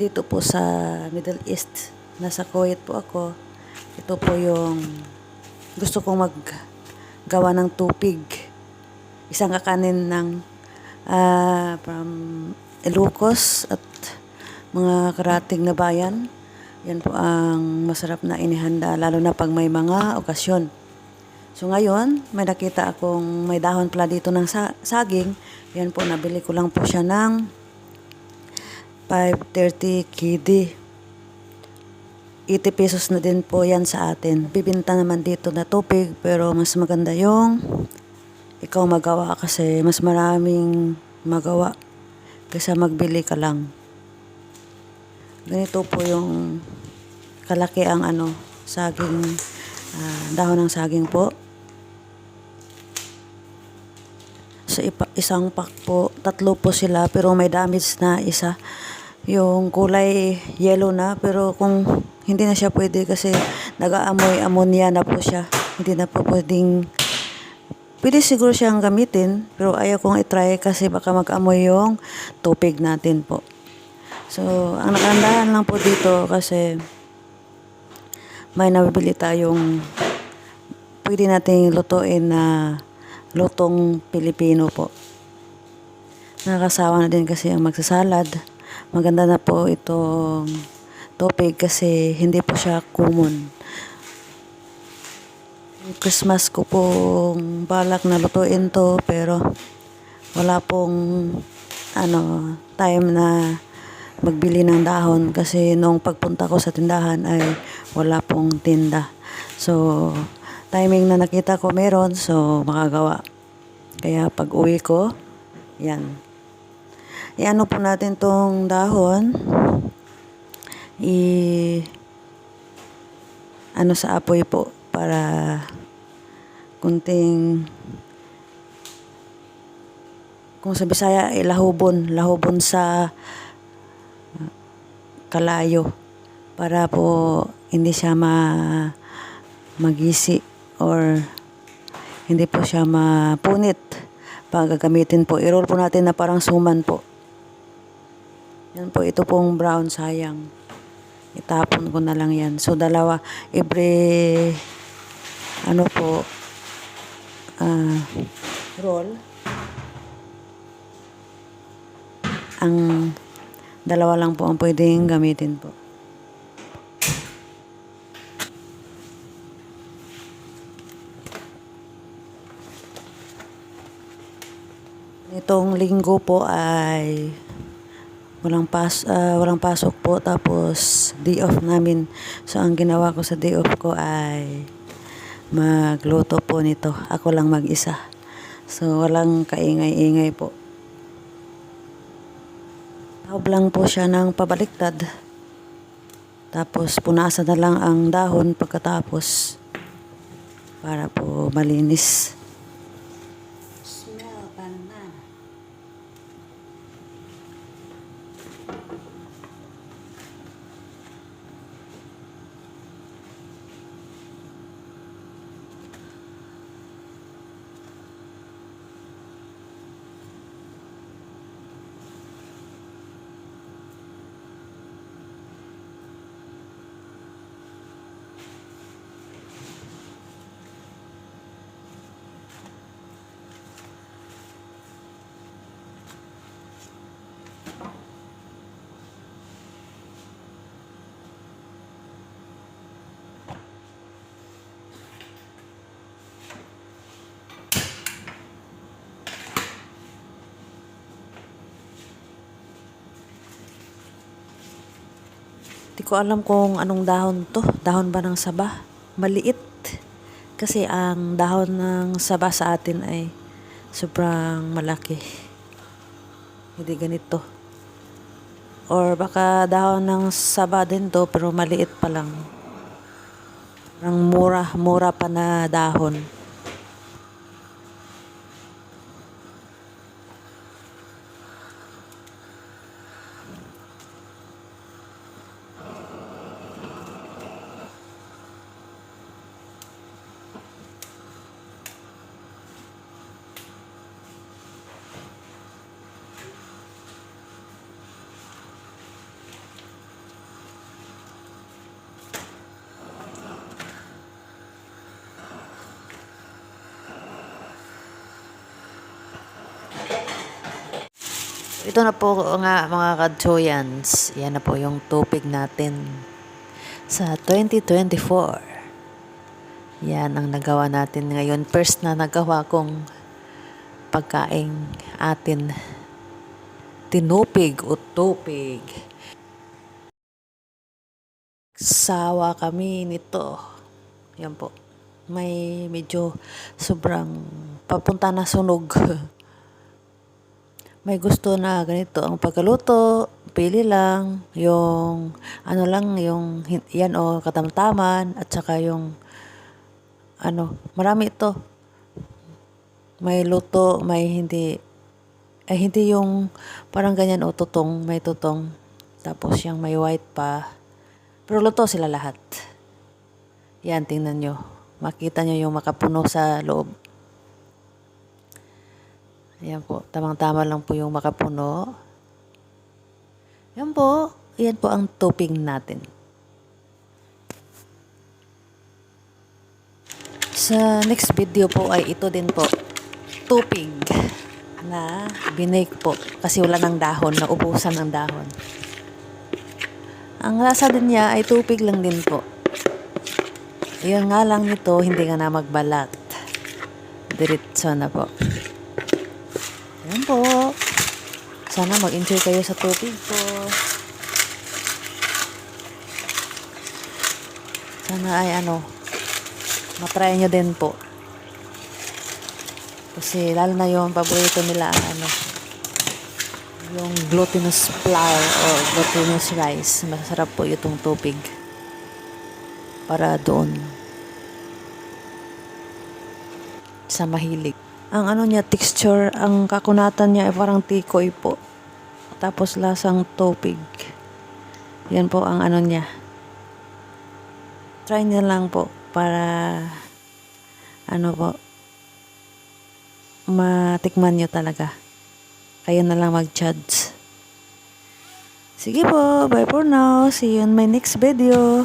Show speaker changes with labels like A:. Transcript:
A: dito po sa Middle East. Nasa Kuwait po ako. Ito po yung gusto kong maggawa ng tupig. Isang kakanin ng ah, from Ilocos at mga karating na bayan. Yan po ang masarap na inihanda lalo na pag may mga okasyon. So ngayon, may nakita akong may dahon pala dito ng sa- saging. Yan po, nabili ko lang po siya ng 530 KD. 80 pesos na din po yan sa atin. Bibinta naman dito na tupig pero mas maganda yung ikaw magawa kasi mas maraming magawa kaysa magbili ka lang. Ganito po yung kalaki ang ano, saging, ah, dahon ng saging po. Sa ipa- isang pack po, tatlo po sila pero may damage na isa. Yung kulay yellow na pero kung hindi na siya pwede kasi nag-aamoy ammonia na po siya. Hindi na po pwedeng Pwede siguro siyang gamitin, pero ayaw kong itry kasi baka mag-amoy yung tupig natin po. So, ang nakandahan lang po dito kasi may nabibili tayong pwede nating lutuin na lutong Pilipino po. Nakakasawa na din kasi ang magsasalad. Maganda na po itong tupig kasi hindi po siya common. Christmas ko pong balak na lutuin to pero wala pong ano time na magbili ng dahon kasi nung pagpunta ko sa tindahan ay wala pong tinda. So, timing na nakita ko meron, so makagawa. Kaya pag uwi ko, yan. Iano po natin tong dahon. I ano sa apoy po para kunting kung sa Bisaya eh, lahubon, lahubon sa uh, kalayo para po hindi siya ma magisi or hindi po siya mapunit pag gagamitin po. I-roll po natin na parang suman po. Yan po, ito pong brown sayang. Itapon ko na lang yan. So, dalawa, every, ano po, ah, roll. Ang dalawa lang po ang pwedeng gamitin po. Itong linggo po ay walang pas ah, walang pasok po tapos day off namin. So ang ginawa ko sa day off ko ay magluto po nito. Ako lang mag-isa. So walang kaingay-ingay po. Taob lang po siya ng pabaliktad. Tapos punasan na lang ang dahon pagkatapos para po malinis. Di ko alam kung anong dahon to. Dahon ba ng saba? Maliit. Kasi ang dahon ng saba sa atin ay sobrang malaki. Hindi ganito. Or baka dahon ng saba din to pero maliit pa lang. Parang mura, mura pa na dahon.
B: Ito na po nga mga kadchoyans. Yan na po yung topic natin sa 2024. Yan ang nagawa natin ngayon. First na nagawa kong pagkaing atin tinupig o tupig. Sawa kami nito. Yan po. May medyo sobrang papunta na sunog. May gusto na ganito ang pagkaluto, pili lang, yung ano lang, yung yan o katamtaman, at saka yung ano, marami ito. May luto, may hindi, ay hindi yung parang ganyan o tutong, may tutong. Tapos yung may white pa. Pero luto sila lahat. Yan, tingnan nyo. Makita nyo yung makapuno sa loob. Ayan po, tamang-tama lang po yung makapuno. Yan po, yan po ang topping natin. Sa next video po ay ito din po, tupig na binake po kasi wala ng dahon, naubusan ng dahon. Ang lasa din niya ay tupig lang din po. Yun nga lang nito, hindi nga na magbalat. Diretso na po. Yan po. Sana mag-enjoy kayo sa tubig po. Sana ay ano, matry nyo din po. Kasi lalo na yung paborito nila ang ano, yung glutinous flour or glutinous rice. Masarap po itong tubig. Para doon sa mahilig. Ang ano niya, texture, ang kakunatan niya ay parang tikoy po. Tapos lasang tupig. Yan po ang ano niya. Try niya lang po para ano po matikman niyo talaga. Kayo na lang mag-judge. Sige po, bye for now. See you in my next video.